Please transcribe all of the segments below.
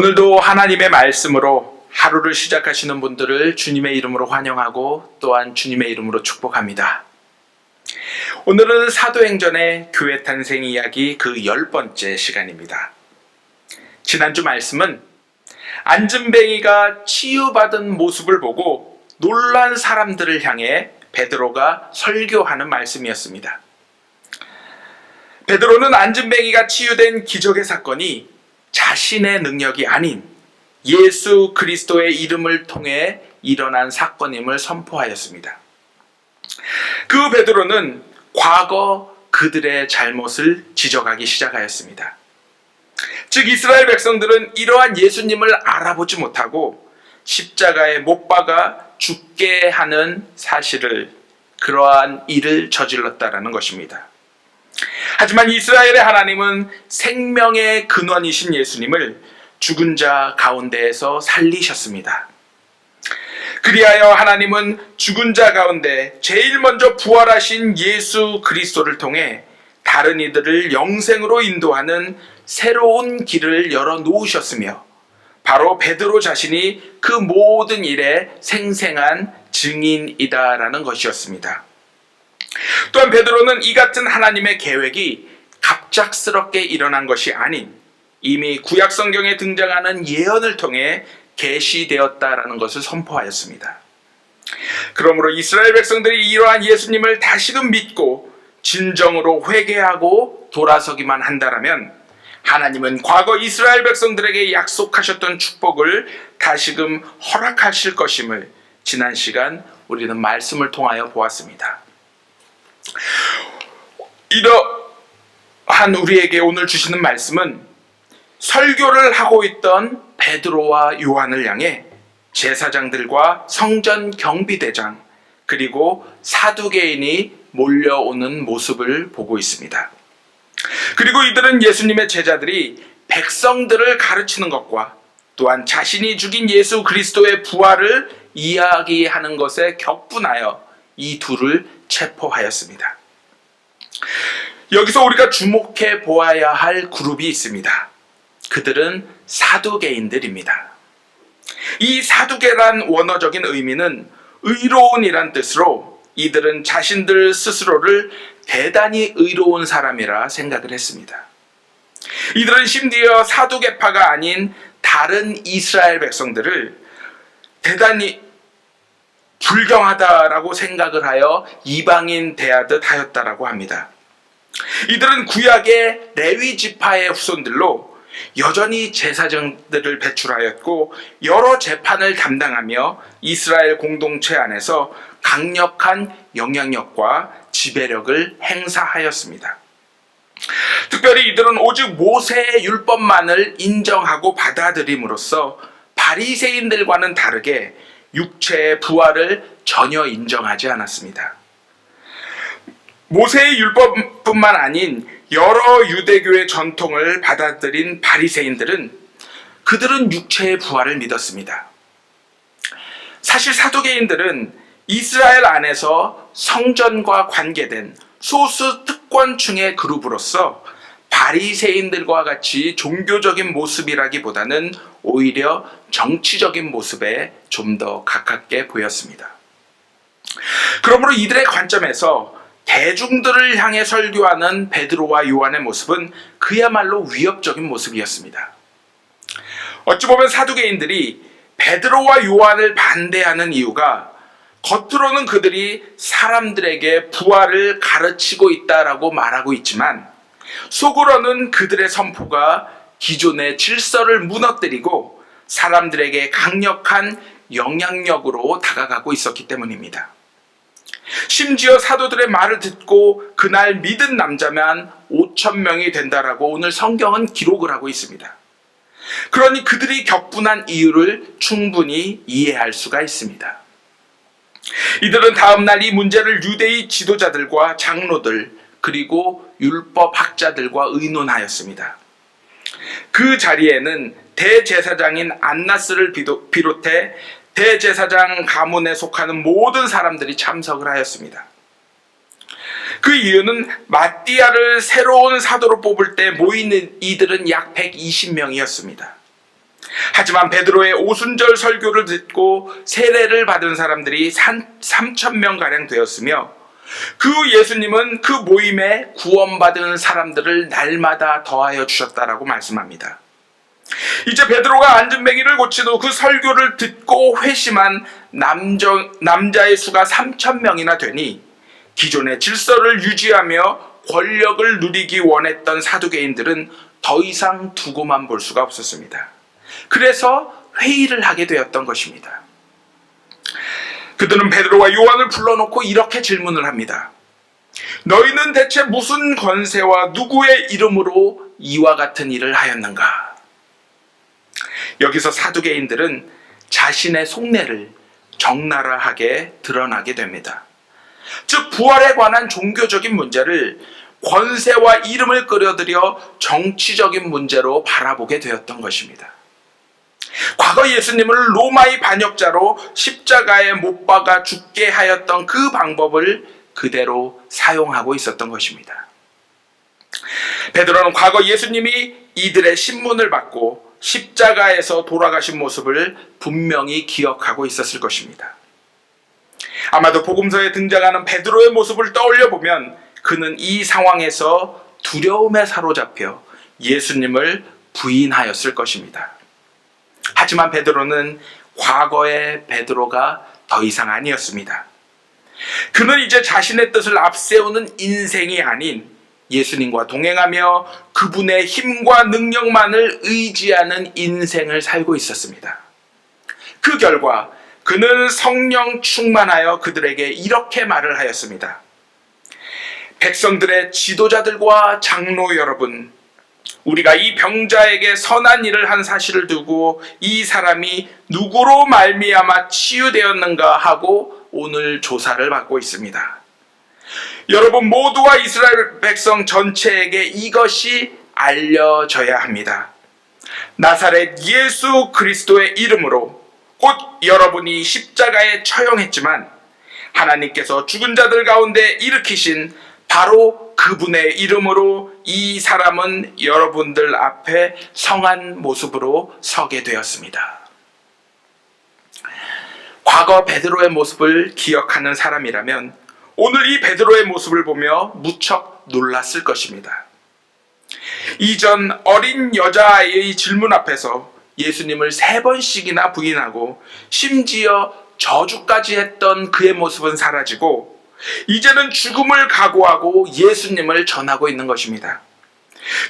오늘도 하나님의 말씀으로 하루를 시작하시는 분들을 주님의 이름으로 환영하고 또한 주님의 이름으로 축복합니다. 오늘은 사도행전의 교회 탄생 이야기 그 열 번째 시간입니다. 지난주 말씀은 안진뱅이가 치유받은 모습을 보고 놀란 사람들을 향해 베드로가 설교하는 말씀이었습니다. 베드로는 안진뱅이가 치유된 기적의 사건이 자신의 능력이 아닌 예수 그리스도의 이름을 통해 일어난 사건임을 선포하였습니다. 그 베드로는 과거 그들의 잘못을 지적하기 시작하였습니다. 즉 이스라엘 백성들은 이러한 예수님을 알아보지 못하고 십자가에 못 박아 죽게 하는 사실을 그러한 일을 저질렀다라는 것입니다. 하지만 이스라엘의 하나님은 생명의 근원이신 예수님을 죽은 자 가운데에서 살리셨습니다. 그리하여 하나님은 죽은 자 가운데 제일 먼저 부활하신 예수 그리스도를 통해 다른 이들을 영생으로 인도하는 새로운 길을 열어 놓으셨으며 바로 베드로 자신이 그 모든 일에 생생한 증인이다라는 것이었습니다. 또한 베드로는 이 같은 하나님의 계획이 갑작스럽게 일어난 것이 아닌 이미 구약 성경에 등장하는 예언을 통해 계시되었다라는 것을 선포하였습니다. 그러므로 이스라엘 백성들이 이러한 예수님을 다시금 믿고 진정으로 회개하고 돌아서기만 한다라면 하나님은 과거 이스라엘 백성들에게 약속하셨던 축복을 다시금 허락하실 것임을 지난 시간 우리는 말씀을 통하여 보았습니다. 이러한 우리에게 오늘 주시는 말씀은 설교를 하고 있던 베드로와 요한을 향해 제사장들과 성전 경비대장 그리고 사두개인이 몰려오는 모습을 보고 있습니다. 그리고 이들은 예수님의 제자들이 백성들을 가르치는 것과 또한 자신이 죽인 예수 그리스도의 부활을 이야기하는 것에 격분하여 이 둘을 체포하였습니다. 여기서 우리가 주목해 보아야 할 그룹이 있습니다. 그들은 사두개인들입니다. 이 사두개란 원어적인 의미는 의로운이란 뜻으로 이들은 자신들 스스로를 대단히 의로운 사람이라 생각을 했습니다. 이들은 심지어 사두개파가 아닌 다른 이스라엘 백성들을 대단히 불경하다라고 생각을 하여 이방인 대하듯 하였다라고 합니다. 이들은 구약의 레위 지파의 후손들로 여전히 제사장들을 배출하였고 여러 재판을 담당하며 이스라엘 공동체 안에서 강력한 영향력과 지배력을 행사하였습니다. 특별히 이들은 오직 모세의 율법만을 인정하고 받아들임으로써 바리새인들과는 다르게 육체의 부활을 전혀 인정하지 않았습니다. 모세의 율법뿐만 아닌 여러 유대교의 전통을 받아들인 바리새인들은 그들은 육체의 부활을 믿었습니다. 사실 사도계인들은 이스라엘 안에서 성전과 관계된 소수 특권층의 그룹으로서 바리새인들과 같이 종교적인 모습이라기보다는 오히려 정치적인 모습에 좀 더 가깝게 보였습니다. 그러므로 이들의 관점에서 대중들을 향해 설교하는 베드로와 요한의 모습은 그야말로 위협적인 모습이었습니다. 어찌 보면 사두개인들이 베드로와 요한을 반대하는 이유가 겉으로는 그들이 사람들에게 부활을 가르치고 있다라고 말하고 있지만 속으로는 그들의 선포가 기존의 질서를 무너뜨리고 사람들에게 강력한 영향력으로 다가가고 있었기 때문입니다. 심지어 사도들의 말을 듣고 그날 믿은 남자만 5천 명이 된다라고 오늘 성경은 기록을 하고 있습니다. 그러니 그들이 격분한 이유를 충분히 이해할 수가 있습니다. 이들은 다음날 이 문제를 유대의 지도자들과 장로들 그리고 율법 학자들과 의논하였습니다. 그 자리에는 대제사장인 안나스를 비롯해 대제사장 가문에 속하는 모든 사람들이 참석을 하였습니다. 그 이유는 마띠아를 새로운 사도로 뽑을 때 모이는 이들은 약 120명이었습니다. 하지만 베드로의 오순절 설교를 듣고 세례를 받은 사람들이 3천 명 가량 되었으며 그 예수님은 그 모임에 구원받은 사람들을 날마다 더하여 주셨다라고 말씀합니다. 이제 베드로가 안전뱅이를 고치고 그 설교를 듣고 회심한 남정, 남자의 수가 3천 명이나 되니 기존의 질서를 유지하며 권력을 누리기 원했던 사두개인들은 더 이상 두고만 볼 수가 없었습니다. 그래서 회의를 하게 되었던 것입니다. 그들은 베드로와 요한을 불러놓고 이렇게 질문을 합니다. 너희는 대체 무슨 권세와 누구의 이름으로 이와 같은 일을 하였는가? 여기서 사두개인들은 자신의 속내를 적나라하게 드러나게 됩니다. 즉 부활에 관한 종교적인 문제를 권세와 이름을 끌어들여 정치적인 문제로 바라보게 되었던 것입니다. 과거 예수님을 로마의 반역자로 십자가에 못 박아 죽게 하였던 그 방법을 그대로 사용하고 있었던 것입니다. 베드로는 과거 예수님이 이들의 신문을 받고 십자가에서 돌아가신 모습을 분명히 기억하고 있었을 것입니다. 아마도 복음서에 등장하는 베드로의 모습을 떠올려 보면 그는 이 상황에서 두려움에 사로잡혀 예수님을 부인하였을 것입니다. 하지만 베드로는 과거의 베드로가 더 이상 아니었습니다. 그는 이제 자신의 뜻을 앞세우는 인생이 아닌 예수님과 동행하며 그분의 힘과 능력만을 의지하는 인생을 살고 있었습니다. 그 결과 그는 성령 충만하여 그들에게 이렇게 말을 하였습니다. 백성들의 지도자들과 장로 여러분, 우리가 이 병자에게 선한 일을 한 사실을 두고 이 사람이 누구로 말미암아 치유되었는가 하고 오늘 조사를 받고 있습니다. 여러분 모두와 이스라엘 백성 전체에게 이것이 알려져야 합니다. 나사렛 예수 그리스도의 이름으로 곧 여러분이 십자가에 처형했지만 하나님께서 죽은 자들 가운데 일으키신 바로 그분의 이름으로 이 사람은 여러분들 앞에 성한 모습으로 서게 되었습니다. 과거 베드로의 모습을 기억하는 사람이라면 오늘 이 베드로의 모습을 보며 무척 놀랐을 것입니다. 이전 어린 여자아이의 질문 앞에서 예수님을 세 번씩이나 부인하고 심지어 저주까지 했던 그의 모습은 사라지고 이제는 죽음을 각오하고 예수님을 전하고 있는 것입니다.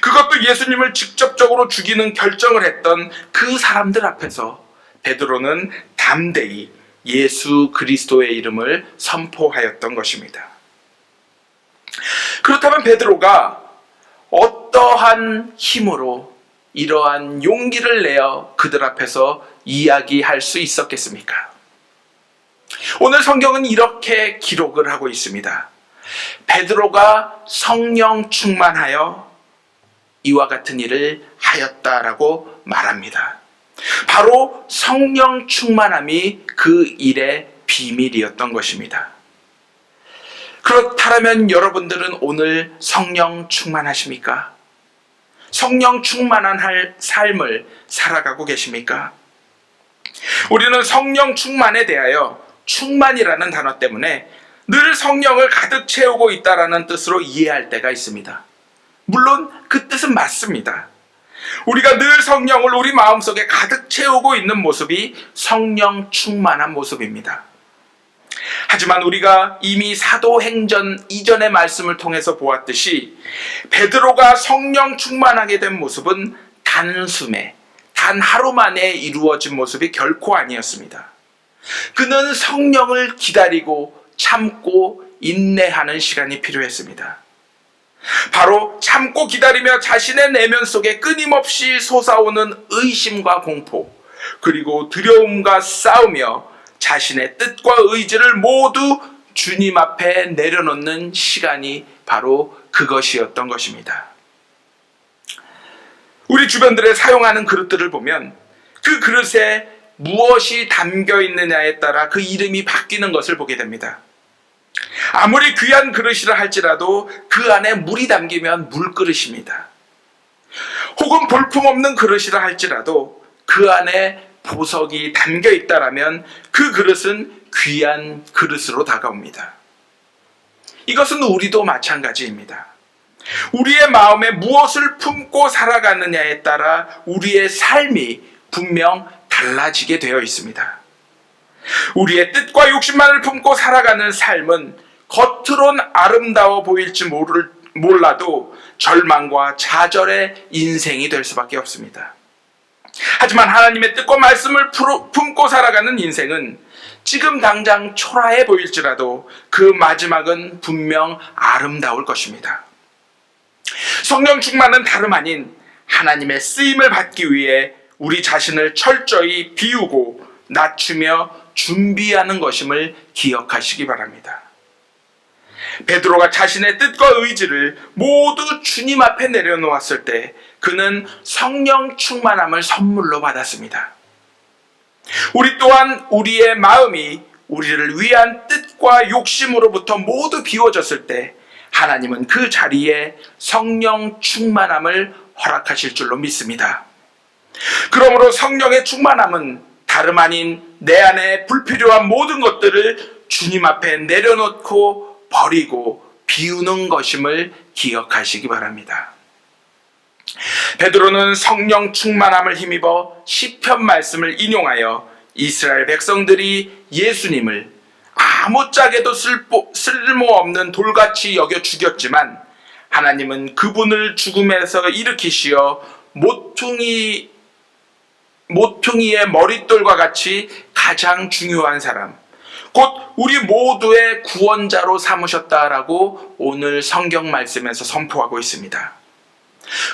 그것도 예수님을 직접적으로 죽이는 결정을 했던 그 사람들 앞에서 베드로는 담대히 예수 그리스도의 이름을 선포하였던 것입니다. 그렇다면 베드로가 어떠한 힘으로 이러한 용기를 내어 그들 앞에서 이야기할 수 있었겠습니까? 오늘 성경은 이렇게 기록을 하고 있습니다. 베드로가 성령 충만하여 이와 같은 일을 하였다라고 말합니다. 바로 성령 충만함이 그 일의 비밀이었던 것입니다. 그렇다면 여러분들은 오늘 성령 충만하십니까? 성령 충만한 삶을 살아가고 계십니까? 우리는 성령 충만에 대하여 충만이라는 단어 때문에 늘 성령을 가득 채우고 있다라는 뜻으로 이해할 때가 있습니다. 물론 그 뜻은 맞습니다. 우리가 늘 성령을 우리 마음속에 가득 채우고 있는 모습이 성령 충만한 모습입니다. 하지만 우리가 이미 사도행전 이전의 말씀을 통해서 보았듯이 베드로가 성령 충만하게 된 모습은 단숨에 단 하루 만에 이루어진 모습이 결코 아니었습니다. 그는 성령을 기다리고 참고 인내하는 시간이 필요했습니다. 바로 참고 기다리며 자신의 내면 속에 끊임없이 솟아오는 의심과 공포, 그리고 두려움과 싸우며 자신의 뜻과 의지를 모두 주님 앞에 내려놓는 시간이 바로 그것이었던 것입니다. 우리 주변들에 사용하는 그릇들을 보면 그 그릇에 무엇이 담겨 있느냐에 따라 그 이름이 바뀌는 것을 보게 됩니다. 아무리 귀한 그릇이라 할지라도 그 안에 물이 담기면 물그릇입니다. 혹은 볼품없는 그릇이라 할지라도 그 안에 보석이 담겨 있다라면 그 그릇은 귀한 그릇으로 다가옵니다. 이것은 우리도 마찬가지입니다. 우리의 마음에 무엇을 품고 살아가느냐에 따라 우리의 삶이 분명 달라지게 되어 있습니다. 우리의 뜻과 욕심만을 품고 살아가는 삶은 겉으론 아름다워 보일지 모를, 몰라도 절망과 좌절의 인생이 될 수밖에 없습니다. 하지만 하나님의 뜻과 말씀을 품고 살아가는 인생은 지금 당장 초라해 보일지라도 그 마지막은 분명 아름다울 것입니다. 성령 충만은 다름 아닌 하나님의 쓰임을 받기 위해 우리 자신을 철저히 비우고 낮추며 준비하는 것임을 기억하시기 바랍니다. 베드로가 자신의 뜻과 의지를 모두 주님 앞에 내려놓았을 때 그는 성령 충만함을 선물로 받았습니다. 우리 또한 우리의 마음이 우리를 위한 뜻과 욕심으로부터 모두 비워졌을 때 하나님은 그 자리에 성령 충만함을 허락하실 줄로 믿습니다. 그러므로 성령의 충만함은 다름 아닌 내 안에 불필요한 모든 것들을 주님 앞에 내려놓고 버리고 비우는 것임을 기억하시기 바랍니다. 베드로는 성령 충만함을 힘입어 시편 말씀을 인용하여 이스라엘 백성들이 예수님을 아무짝에도 쓸모, 쓸모없는 돌같이 여겨 죽였지만 하나님은 그분을 죽음에서 일으키시어 모퉁이 모퉁이의 머릿돌과 같이 가장 중요한 사람, 곧 우리 모두의 구원자로 삼으셨다라고 오늘 성경 말씀에서 선포하고 있습니다.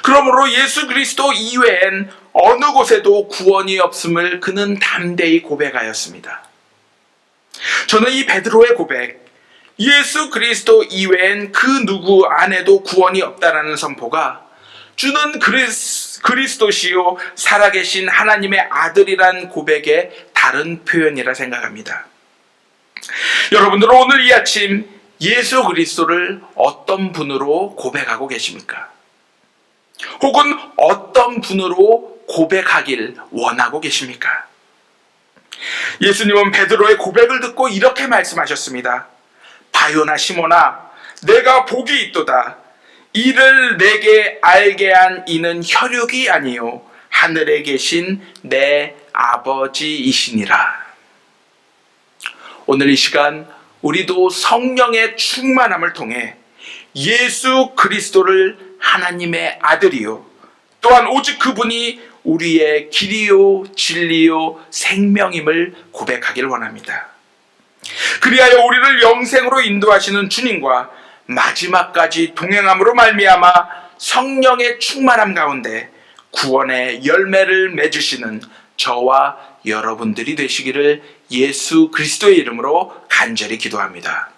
그러므로 예수 그리스도 이외엔 어느 곳에도 구원이 없음을 그는 담대히 고백하였습니다. 저는 이 베드로의 고백, 예수 그리스도 이외엔 그 누구 안에도 구원이 없다라는 선포가 주는 그리스, 그리스도시요 살아계신 하나님의 아들이란 고백의 다른 표현이라 생각합니다. 여러분들은 오늘 이 아침 예수 그리스도를 어떤 분으로 고백하고 계십니까? 혹은 어떤 분으로 고백하길 원하고 계십니까? 예수님은 베드로의 고백을 듣고 이렇게 말씀하셨습니다. 바요나 시모나 내가 복이 있도다. 이를 내게 알게 한 이는 혈육이 아니요 하늘에 계신 내 아버지이시니라. 오늘 이 시간 우리도 성령의 충만함을 통해 예수 그리스도를 하나님의 아들이요 또한 오직 그분이 우리의 길이요 진리요 생명임을 고백하길 원합니다. 그리하여 우리를 영생으로 인도하시는 주님과 마지막까지 동행함으로 말미암아 성령의 충만함 가운데 구원의 열매를 맺으시는 저와 여러분들이 되시기를 예수 그리스도의 이름으로 간절히 기도합니다.